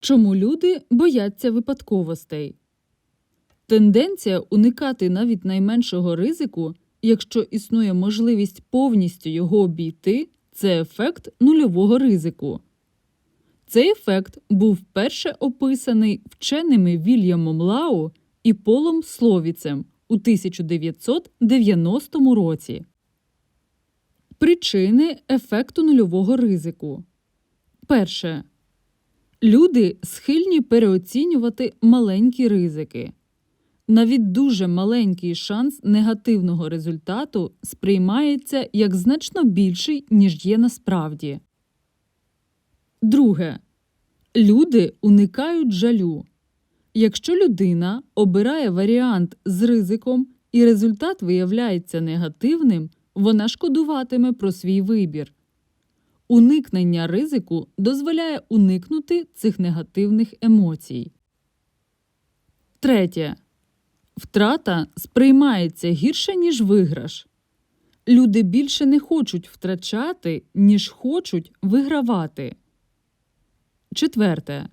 Чому люди бояться випадковостей? Тенденція уникати навіть найменшого ризику, якщо існує можливість повністю його обійти, це ефект нульового ризику. Цей ефект був вперше описаний вченими Вільямом Лау і Полом Словіцем у 1990 році. Причини ефекту нульового ризику. Перше. Люди схильні переоцінювати маленькі ризики. Навіть дуже маленький шанс негативного результату сприймається як значно більший, ніж є насправді. Друге. Люди уникають жалю. Якщо людина обирає варіант з ризиком і результат виявляється негативним, вона шкодуватиме про свій вибір. Уникнення ризику дозволяє уникнути цих негативних емоцій. Третє. Втрата сприймається гірше, ніж виграш. Люди більше не хочуть втрачати, ніж хочуть вигравати. Четверте.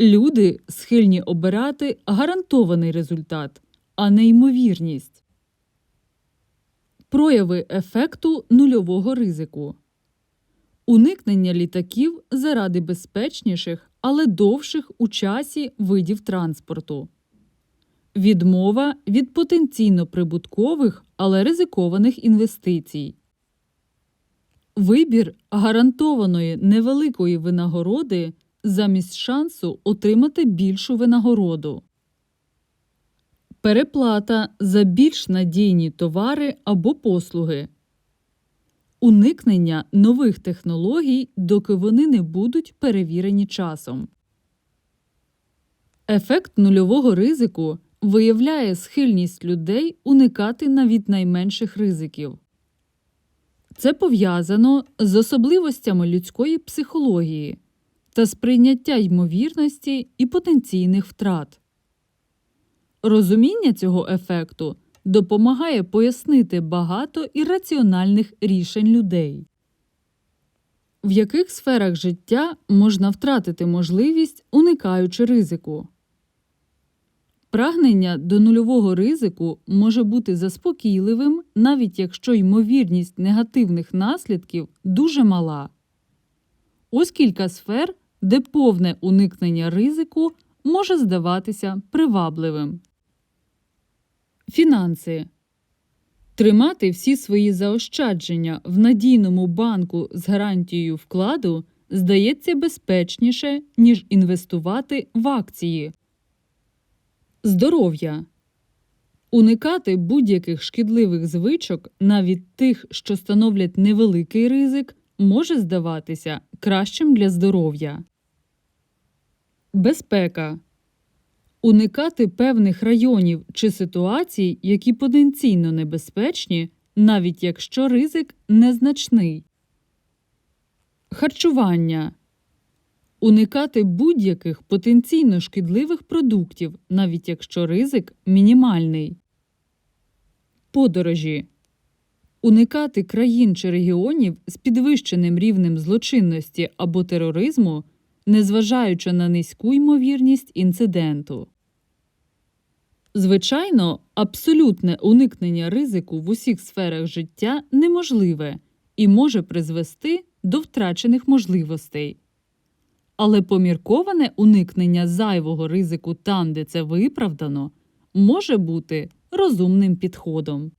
Люди схильні обирати гарантований результат, а не ймовірність. Прояви ефекту нульового ризику. Уникнення літаків заради безпечніших, але довших у часі видів транспорту. Відмова від потенційно прибуткових, але ризикованих інвестицій. Вибір гарантованої невеликої винагороди замість шансу отримати більшу винагороду. Переплата за більш надійні товари або послуги. Уникнення нових технологій, доки вони не будуть перевірені часом. Ефект нульового ризику виявляє схильність людей уникати навіть найменших ризиків. Це пов'язано з особливостями людської психології та сприйняття ймовірності і потенційних втрат. Розуміння цього ефекту допомагає пояснити багато ірраціональних рішень людей. В яких сферах життя можна втратити можливість, уникаючи ризику? Прагнення до нульового ризику може бути заспокійливим, навіть якщо ймовірність негативних наслідків дуже мала. Ось кілька сфер, де повне уникнення ризику може здаватися привабливим. Фінанси Тримати всі свої заощадження в надійному банку з гарантією вкладу здається безпечніше, ніж інвестувати в акції. Здоров'я уникати будь-яких шкідливих звичок, навіть тих, що становлять невеликий ризик, може здаватися кращим для здоров'я. Безпека уникати певних районів чи ситуацій, які потенційно небезпечні, навіть якщо ризик незначний. Харчування уникати будь-яких потенційно шкідливих продуктів, навіть якщо ризик мінімальний. Подорожі уникати країн чи регіонів з підвищеним рівнем злочинності або тероризму, незважаючи на низьку ймовірність інциденту. Звичайно, абсолютне уникнення ризику в усіх сферах життя неможливе і може призвести до втрачених можливостей. Але помірковане уникнення зайвого ризику там, де це виправдано, може бути розумним підходом.